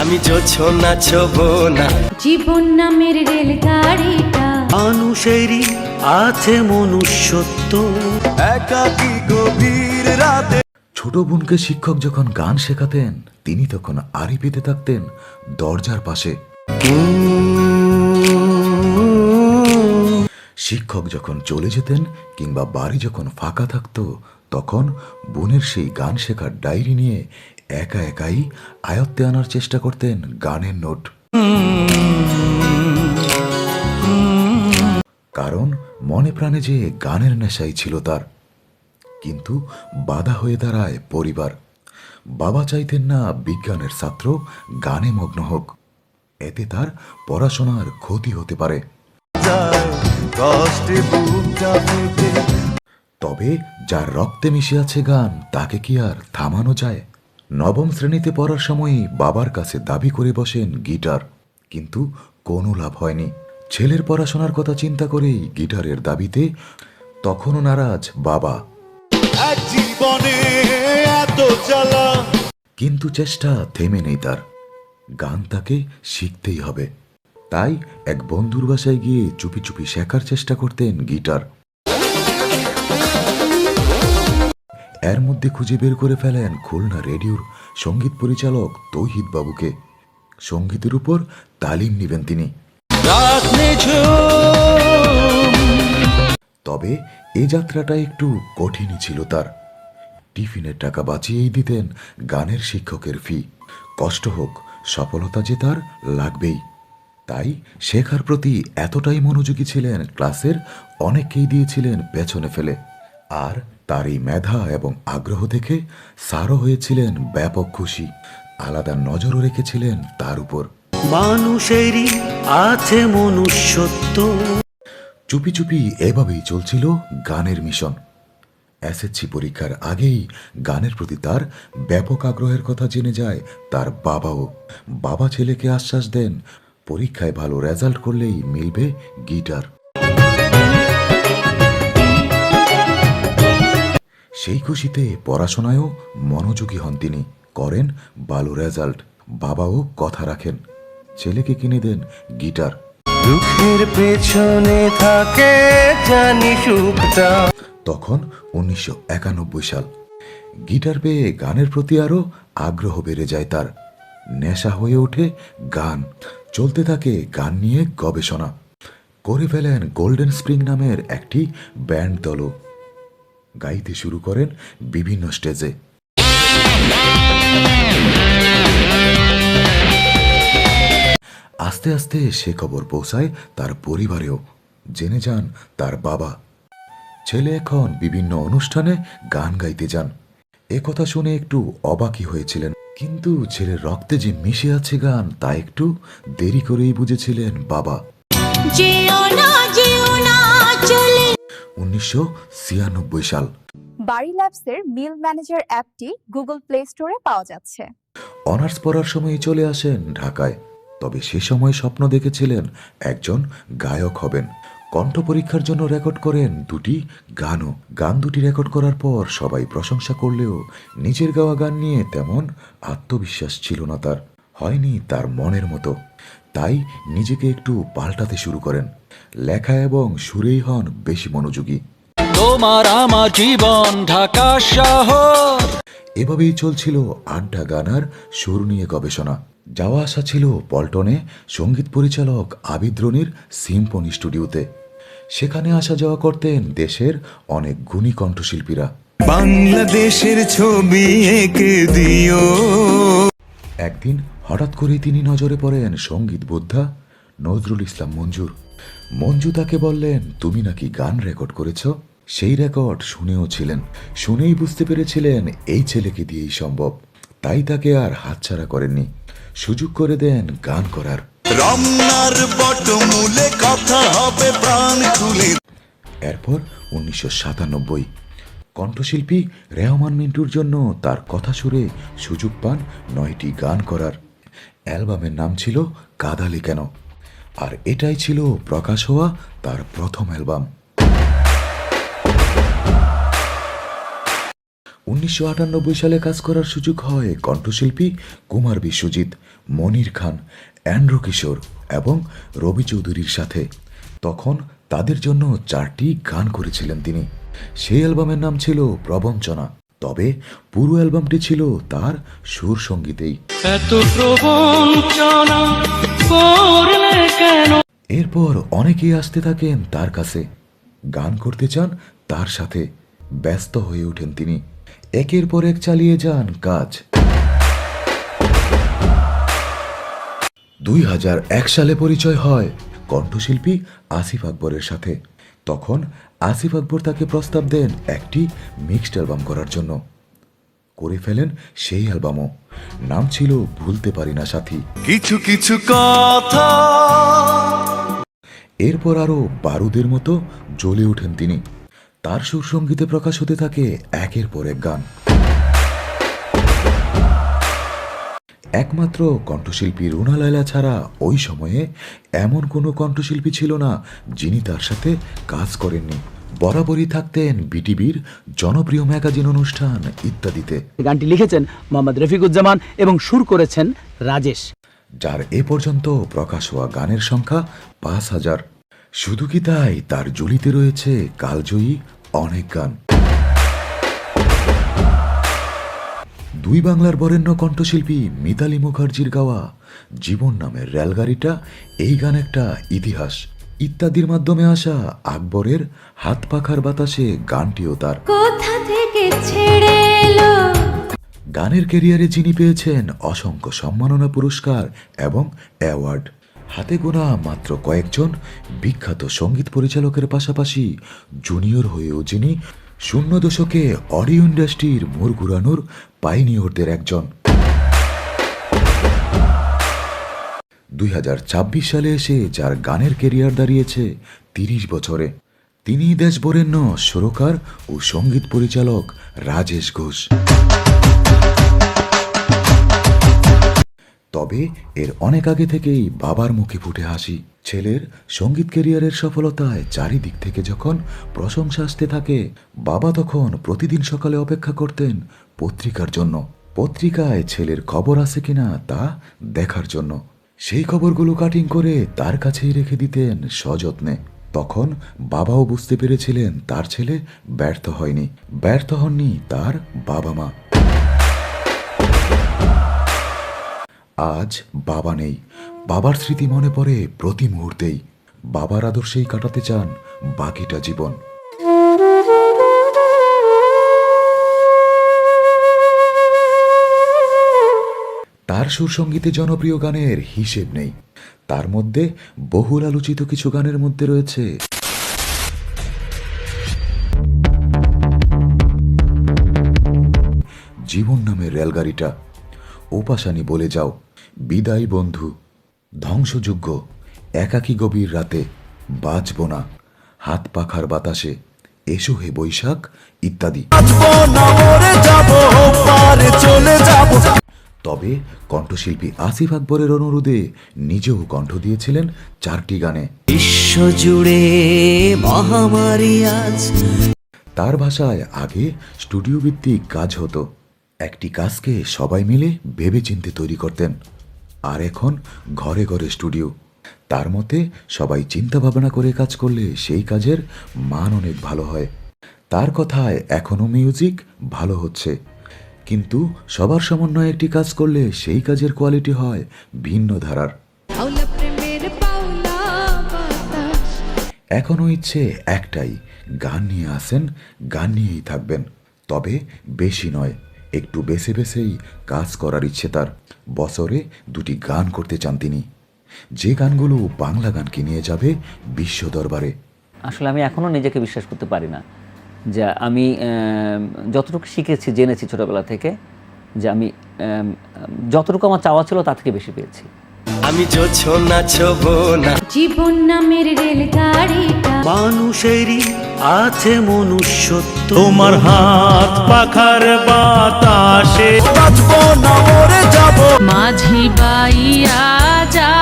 আমি জোছনা ছোবো না। জীবন নামের রেলগাড়িটা। মানুষেরই আছে মনুষ্যত্ব। একাকি গভীর রাতে? ছোট বোনকে শিক্ষক যখন গান শেখাতেন তিনি তখন আড়ি পেতে থাকতেন দরজার পাশে। শিক্ষক যখন চলে যেতেন কিংবা বাড়ি যখন ফাঁকা থাকতো তখন বোনের সেই গান শেখার ডায়েরি নিয়ে একা একাই আয়ত্তে আনার চেষ্টা করতেন গানের নোট। কারণ মনে প্রাণে যে গানের নেশাই ছিল তার। কিন্তু বাধা হয়ে দাঁড়ায় পরিবার। বাবা চাইতেন না বিজ্ঞানের ছাত্র গানে মগ্ন হোক। এতে তার পড়াশোনার ক্ষতি হতে পারে। তবে যার রক্তে মিশে আছে গান, তাকে কি আর থামানো যায়? নবম শ্রেণীতে পড়ার সময়ই বাবার কাছে দাবি করে বসেন গিটার কিন্তু কোনো লাভ হয়নি। ছেলের পড়াশোনার কথা চিন্তা করেই গিটারের দাবিতে তখনও নারাজ বাবা। জীবনে এত জ্বালা। কিন্তু চেষ্টা থেমে নেই তার। গান তাকে শিখতেই হবে। তাই এক বন্ধুর বাসায় গিয়ে চুপি চুপি শেখার চেষ্টা করতেন গিটার। এর মধ্যে খুঁজে বের করে ফেলেন খুলনা রেডিওর সংগীত পরিচালক তৌহিদ বাবুকে। সঙ্গীতের উপর তালিম নেবেন তিনি। তবে এ যাত্রাটা একটু কঠিনই ছিল তার। টিফিনের টাকা বাঁচিয়েই দিতেন গানের শিক্ষকের ফি। কষ্ট হোক সফলতা যে তার লাগবেই। তাই শেখার প্রতি এতটাই মনোযোগী ছিলেন ক্লাসের অনেককেই দিয়েছিলেন পেছনে ফেলে। আর তার এই মেধা এবং আগ্রহ দেখে স্যারও হয়েছিলেন ব্যাপক খুশি। আলাদা নজরও রেখেছিলেন তার উপর। মানুষেরই আছে মনুষ্যত্ব। চুপি চুপি এভাবেই চলছিল গানের মিশন। এসএসসি পরীক্ষার আগেই গানের প্রতি তার ব্যাপক আগ্রহের কথা জেনে যায় তার বাবাও। বাবা ছেলেকে আশ্বাস দেন পরীক্ষায় ভালো রেজাল্ট করলেই মিলবে গিটার। সেই খুশিতে পড়াশোনায়ও মনোযোগী হন তিনি। করেন ভালো রেজাল্ট। বাবাও কথা রাখেন। ছেলেকে কিনে দেন গিটার। দুঃখের পেছনে থাকে জানি সুখটা। তখন উনিশশো একানব্বই সাল। গিটার পেয়ে গানের প্রতি আরও আগ্রহ বেড়ে যায় তার। নেশা হয়ে ওঠে গান। চলতে থাকে গান নিয়ে গবেষণা। করে ফেলেন গোল্ডেন স্প্রিং নামের একটি ব্যান্ড দলও। গাইতে শুরু করেন বিভিন্ন স্টেজে। আস্তে আস্তে সে খবর পৌঁছায় তার পরিবারেও। জেনে যান তার বাবা। ছেলে এখন বিভিন্ন অনুষ্ঠানে গান গাইতে যান। এ কথা শুনে একটু অবাকই হয়েছিলেন। কিন্তু ছেলের রক্তে যে মিশে আছে গান, তা একটু দেরি করেই বুঝেছিলেন বাবা। যেও না চলে উনিশশো ছিয়ানব্বই সাল। বাড়ি ল্যাবসের মিল ম্যানেজার অ্যাপটি গুগল প্লে স্টোরে পাওয়া যাচ্ছে। অনার্স পড়ার সময় চলে আসেন ঢাকায়। তবে সে সময় স্বপ্ন দেখেছিলেন একজন গায়ক হবেন। কণ্ঠ পরীক্ষার জন্য রেকর্ড করেন দুটি গানও। গান দুটি রেকর্ড করার পর সবাই প্রশংসা করলেও নিজের গাওয়া গান নিয়ে তেমন আত্মবিশ্বাস ছিল না তার। হয়নি তার মনের মতো। তাই নিজেকে একটু পাল্টাতে শুরু করেন। লেখা এবং সুরেই হন বেশি মনোযোগী। তোমার আমার জীবন ঢাকা শহর। এভাবেই চলছিল আড্ডা গানার সুর নিয়ে গবেষণা। যাওয়া আসা ছিল পল্টনে সংগীত পরিচালক আবিদ রনির সিম্পনি স্টুডিওতে। সেখানে আসা যাওয়া করতেন দেশের অনেক গুণী কণ্ঠশিল্পীরা। বাংলাদেশের ছবি এঁকে দিও। একদিন হঠাৎ করেই তিনি নজরে পড়েন সংগীত বোদ্ধা নজরুল ইসলাম মঞ্জুর। মঞ্জু তাকে বললেন তুমি নাকি গান রেকর্ড করেছ? সেই রেকর্ড শুনেও ছিলেন। শুনেই বুঝতে পেরেছিলেন এই ছেলেকে দিয়েই সম্ভব। তাই তাকে আর হাতছাড়া করেননি। সুযোগ করে দেন গান করার। রমনার বটমূলে কথা হবে প্রাণ খুলে এরপর উনিশশো সাতানব্বই কণ্ঠশিল্পী রেহমান মিন্টুর জন্য তার কথা সুরে সুযোগ পান নয়টি গান করার। অ্যালবামের নাম ছিল কাদালি কেন? আর এটাই ছিল প্রকাশ হওয়া তার প্রথম অ্যালবাম। উনিশশো আটানব্বই সালে কাজ করার সুযোগ হয় কণ্ঠশিল্পী কুমার বিশ্বজিৎ, মনির খান, অ্যান্ড্রু কিশোর এবং রবি চৌধুরীর সাথে। তখন তাদের জন্য চারটি গান করেছিলেন তিনি। সেই অ্যালবামের নাম ছিল প্রবঞ্চনা। তবে পুরো অ্যালবামটি ছিল তার সুর সঙ্গীতেই। এত প্রবঞ্চনা করলে কেন? এরপর অনেকেই আসতে থাকেন তার কাছে। গান করতে চান তার সাথে। ব্যস্ত হয়ে ওঠেন তিনি। একের পর এক চালিয়ে যান কাজ। দুই হাজার এক সালে পরিচয় হয় কণ্ঠশিল্পী আসিফ আকবরের সাথে। তখন আসিফ আকবর তাকে প্রস্তাব দেন একটি মিক্সড অ্যালবাম করার জন্য। করে ফেলেন সেই অ্যালবামও। নাম ছিল ভুলতে পারি না সাথী। কিছু কিছু কথা। এরপর আরও বারুদের মতো জ্বলে ওঠেন তিনি। তার সুর সঙ্গীতে প্রকাশ হতে থাকে একের পর এক গান। একমাত্র কণ্ঠশিল্পী রুনা লায়লা ছাড়া ওই সময়ে এমন কোনো কণ্ঠশিল্পী ছিল না যিনি তার সাথে কাজ করেননি। বরাবরই থাকতেন বিটিভির জনপ্রিয় ম্যাগাজিন অনুষ্ঠান ইত্যাদিতে। গানটি লিখেছেন মোহাম্মদ রফিকুজ্জামান এবং সুর করেছেন রাজেশ। যার এ পর্যন্ত প্রকাশ হওয়া গানের সংখ্যা পাঁচ হাজার। শুধু কি তাই তার জুলিতে রয়েছে কালজয়ী অনেক গান। দুই বাংলার বরেণ্য কণ্ঠশিল্পী মিতালি মুখার্জির গাওয়া জীবন নামের রেলগাড়িটা এই গান একটা ইতিহাস। ইত্যাদির মাধ্যমে আসা আকবরের হাত পাখার বাতাসে গানটিও তার। কোথা থেকে ছেড়ে এলো? গানের কেরিয়ারে যিনি পেয়েছেন অসংখ্য সম্মাননা পুরস্কার এবং অ্যাওয়ার্ড। হাতে গোনা মাত্র কয়েকজন বিখ্যাত সংগীত পরিচালকের পাশাপাশি জুনিয়র হয়েও যিনি শূন্য দশকে অডিও ইন্ডাস্ট্রির মোড় ঘুরানোর পাইনিয়রদের একজন। দুই হাজার ছাব্বিশ সালে এসে যার গানের কেরিয়ার দাঁড়িয়েছে তিরিশ বছরে। তিনি দেশ বরেণ্য সুরকার ও সংগীত পরিচালক রাজেশ ঘোষ। তবে এর অনেক আগে থেকেই বাবার মুখে ফুটে হাসি। ছেলের সংগীত ক্যারিয়ারের সফলতায় চারিদিক থেকে যখন প্রশংসা আসতে থাকে, বাবা তখন প্রতিদিন সকালে অপেক্ষা করতেন পত্রিকার জন্য। পত্রিকায় ছেলের খবর আছে কিনা তা দেখার জন্য। সেই খবরগুলো কাটিং করে তার কাছেই রেখে দিতেন সযত্নে। তখন বাবাও বুঝতে পেরেছিলেন তার ছেলে ব্যর্থ হয়নি। ব্যর্থ হননি তার বাবা মা। আজ বাবা নেই। বাবার স্মৃতি মনে পড়ে প্রতি মুহূর্তেই। বাবার আদর্শেই কাটাতে চান বাকিটা জীবন। তার সুরসঙ্গীতে জনপ্রিয় গানের হিসেব নেই। তার মধ্যে বহুল আলোচিত কিছু গানের মধ্যে রয়েছে জীবন নামের রেলগাড়িটা। ওপাশানি বলে যাও, বিদায় বন্ধু। ধ্বংসযোগ্য একাকী গভীর রাতে বাঁচব না। হাত পাখার বাতাসে এসো হে বৈশাখ ইত্যাদি। তবে কণ্ঠশিল্পী আসিফ আকবরের অনুরোধে নিজেও কণ্ঠ দিয়েছিলেন চারটি গানে। বিশ্বজুড়ে মহামারী আজ। তার ভাষায় আগে স্টুডিও ভিত্তিক কাজ হতো। একটি কাজকে সবাই মিলে ভেবেচিন্তে তৈরি করতেন। আর এখন ঘরে ঘরে স্টুডিও। তার মতে সবাই চিন্তা ভাবনা করে কাজ করলে সেই কাজের মান অনেক ভালো হয়। তার কথায় এখনও মিউজিক ভালো হচ্ছে। কিন্তু সবার সমন্বয়ে একটি কাজ করলে সেই কাজের কোয়ালিটি হয় ভিন্ন ধারার। এখনও ইচ্ছে একটাই গান নিয়ে আসেন গান নিয়েই থাকবেন। তবে বেশি নয়। একটু বেছে বেছেই কাজ করার ইচ্ছে তার। বছরে দুটি গান করতে চান তিনি। যে গানগুলো বাংলা গানকে নিয়ে যাবে বিশ্ব দরবারে। আসলে আমি এখনও নিজেকে বিশ্বাস করতে পারি না যে আমি যতটুকু শিখেছি, জেনেছি ছোটবেলা থেকে, যে আমি যতটুকু আমার চাওয়া ছিল তার থেকে বেশি পেয়েছি। আমি যোছো নাচব না জীবন নামের রেলগাড়িটা। মানুষেরই আছে মনুষ্যত্ব। তোমার হাত পাখার বাতাসে। বাঁচবো না মরে যাব। মাঝি বাইয়া যা।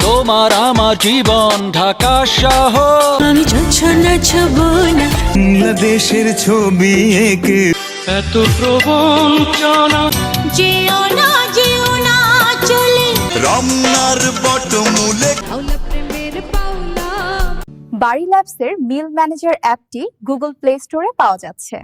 তোমার আমার জীবন ঢাকা শহর। আমি যোচ্ছ নাচব না। বাংলাদেশের ছবি এঁকে। এত প্রবঞ্চনা। না না চলে রমনার বটমূলে বাড়ি ল্যাবসের মিল ম্যানেজার অ্যাপটি গুগল প্লে স্টোরে পাওয়া যাচ্ছে।